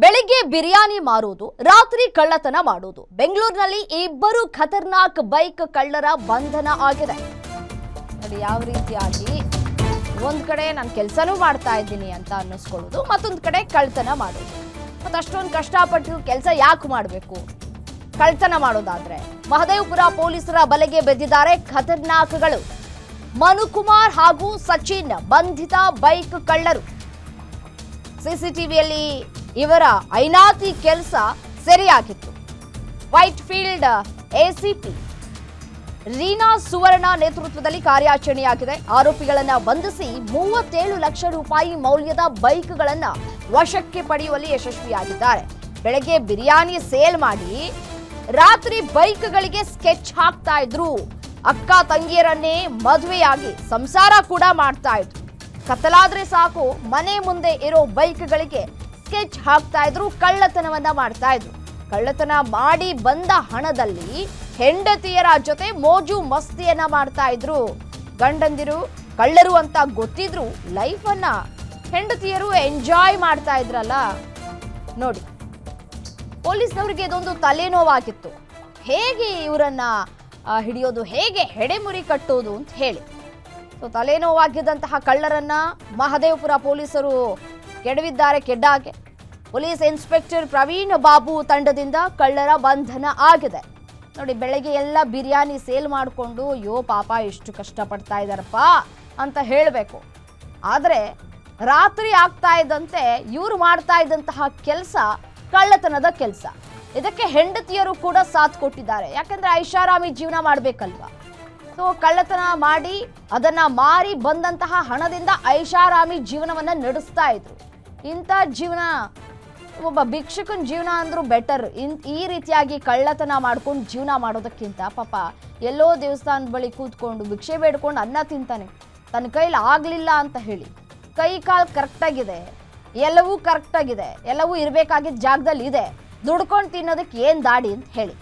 ಬೆಳಿಗ್ಗೆ ಬಿರಿಯಾನಿ ಮಾರುವುದು ರಾತ್ರಿ ಕಳ್ಳತನ ಮಾಡುವುದು ಬೆಂಗಳೂರಿನಲ್ಲಿ ಇಬ್ಬರು ಖತರ್ನಾಕ್ ಬೈಕ್ ಕಳ್ಳರ ಬಂಧನ ಆಗಿದೆ. ನೋಡಿ, ಯಾವ ರೀತಿಯಾಗಿ ಒಂದ್ ಕಡೆ ನಾನು ಕೆಲಸನೂ ಮಾಡ್ತಾ ಇದ್ದೀನಿ ಅಂತ ಅನ್ನಿಸ್ಕೊಳ್ಳೋದು, ಮತ್ತೊಂದು ಕಡೆ ಕಳ್ತನ ಮಾಡೋದು. ಮತ್ತೆ ಅಷ್ಟೊಂದು ಕಷ್ಟಪಟ್ಟು ಕೆಲಸ ಯಾಕೆ ಮಾಡಬೇಕು? ಕಳ್ತನ ಮಾಡೋದಾದ್ರೆ, ಮಹದೇವಪುರ ಪೊಲೀಸರ ಬಲೆಗೆ ಬೆದ್ದಿದ್ದಾರೆ ಖತರ್ನಾಕ್ಗಳು. ಮನುಕುಮಾರ್ ಹಾಗೂ ಸಚಿನ್ ಬಂಧಿತ ಬೈಕ್ ಕಳ್ಳರು. ಸಿಸಿಟಿವಿಯಲ್ಲಿ ಇವರ ಐನಾತಿ ಕೆಲಸ ಸೆರೆಯಾಗಿತ್ತು. White field ACP Reena Suvarna ನೇತೃತ್ವದಲ್ಲಿ ಕಾರ್ಯಾಚರಣೆಯಾಗಿದೆ. ಆರೋಪಿಗಳನ್ನು ಬಂಧಿಸಿ ಮೂವತ್ತೇಳು ಲಕ್ಷ ರೂಪಾಯಿ ಮೌಲ್ಯದ ಬೈಕ್ಗಳನ್ನು ವಶಕ್ಕೆ ಪಡೆಯುವಲ್ಲಿ ಯಶಸ್ವಿಯಾಗಿದ್ದಾರೆ. ಬೆಳಗ್ಗೆ ಬಿರಿಯಾನಿ ಸೇಲ್ ಮಾಡಿ ರಾತ್ರಿ ಬೈಕ್ಗಳಿಗೆ ಸ್ಕೆಚ್ ಹಾಕ್ತಾ ಇದ್ರು. ಅಕ್ಕ ತಂಗಿಯರನ್ನೇ ಮದುವೆಯಾಗಿ ಸಂಸಾರ ಕೂಡ ಮಾಡ್ತಾ ಇದ್ರು. ಕತ್ತಲಾದ್ರೆ ಸಾಕು, ಮನೆ ಮುಂದೆ ಇರೋ ಬೈಕ್ಗಳಿಗೆ ಸ್ಕೆಚ್ ಹಾಕ್ತಾ ಇದ್ರು, ಕಳ್ಳತನವನ್ನ ಮಾಡ್ತಾ ಇದ್ರು. ಕಳ್ಳತನ ಮಾಡಿ ಬಂದ ಹಣದಲ್ಲಿ ಹೆಂಡತಿಯರ ಜೊತೆ ಮೋಜು ಮಸ್ತಿಯನ್ನ ಮಾಡ್ತಾ ಇದ್ರು. ಗಂಡಂದಿರು, ಕಳ್ಳರು ಅಂತ ಗೊತ್ತಿದ್ರು ಲೈಫನ್ನ ಹೆಂಡತಿಯರು ಎಂಜಾಯ್ ಮಾಡ್ತಾ ಇದ್ರಲ್ಲ? ನೋಡಿ, ಪೊಲೀಸ್ನವರಿಗೆ ಇದೊಂದು ತಲೆನೋವಾಗಿತ್ತು. ಹೇಗೆ ಇವರನ್ನ ಹಿಡಿಯೋದು, ಹೇಗೆ ಹೆಡೆಮುರಿ ಕಟ್ಟೋದು ಅಂತ ಹೇಳಿ. ಸೊ ತಲೆನೋವಾಗಿದ್ದಂತಹ ಕಳ್ಳರನ್ನ ಮಹದೇವಪುರ ಪೊಲೀಸರು ಕೆಡವಿದ್ದಾರೆ ಕೆಡ್ಡಾಗೆ. ಪೊಲೀಸ್ ಇನ್ಸ್ಪೆಕ್ಟರ್ ಪ್ರವೀಣ್ ಬಾಬು ತಂಡದಿಂದ ಕಳ್ಳರ ಬಂಧನ ಆಗಿದೆ. ನೋಡಿ, ಬೆಳಗ್ಗೆ ಎಲ್ಲ ಬಿರಿಯಾನಿ ಸೇಲ್ ಮಾಡಿಕೊಂಡು, ಅಯ್ಯೋ ಪಾಪ, ಎಷ್ಟು ಕಷ್ಟಪಡ್ತಾ ಇದ್ದಾರಪ್ಪ ಅಂತ ಹೇಳಬೇಕು. ಆದರೆ, ರಾತ್ರಿ ಆಗ್ತಾ ಇದ್ದಂತೆ ಇವರು ಮಾಡ್ತಾ ಇದ್ದಂತಹ ಕೆಲಸ ಕಳ್ಳತನದ ಕೆಲಸ. ಇದಕ್ಕೆ ಹೆಂಡತಿಯರು ಕೂಡ ಸಾಥ್ ಕೊಟ್ಟಿದ್ದಾರೆ. ಯಾಕಂದ್ರೆ ಐಷಾರಾಮಿ ಜೀವನ ಮಾಡಬೇಕಲ್ವಾ? ಸೊ ಕಳ್ಳತನ ಮಾಡಿ, ಅದನ್ನ ಮಾರಿ ಬಂದಂತಹ ಹಣದಿಂದ ಐಷಾರಾಮಿ ಜೀವನವನ್ನ ನಡೆಸ್ತಾ ಇದ್ರು. ಇಂಥ ಜೀವನ, ಒಬ್ಬ ಭಿಕ್ಷುಕನ ಜೀವನ ಅಂದರೂ ಬೆಟರ್ ಇನ್, ಈ ರೀತಿಯಾಗಿ ಕಳ್ಳತನ ಮಾಡ್ಕೊಂಡು ಜೀವನ ಮಾಡೋದಕ್ಕಿಂತ ಪಾಪ ಎಲ್ಲೋ ದೇವಸ್ಥಾನದ ಬಳಿ ಕೂತ್ಕೊಂಡು ಭಿಕ್ಷೆ ಬೇಡ್ಕೊಂಡು ಅನ್ನ ತಿಂತಾನೆ. ತನ್ನ ಕೈಲಿ ಆಗಲಿಲ್ಲ ಅಂತ ಹೇಳಿ. ಕೈ ಕಾಲು ಕರೆಕ್ಟಾಗಿದೆ ಎಲ್ಲವೂ ಕರೆಕ್ಟಾಗಿದೆ ಎಲ್ಲವೂ ಇರಬೇಕಾಗಿದ್ದ ಜಾಗದಲ್ಲಿ ಇದೆ. ದುಡ್ಕೊಂಡು ತಿನ್ನೋದಕ್ಕೆ ಏನು ದಾಡಿ ಅಂತ ಹೇಳಿ.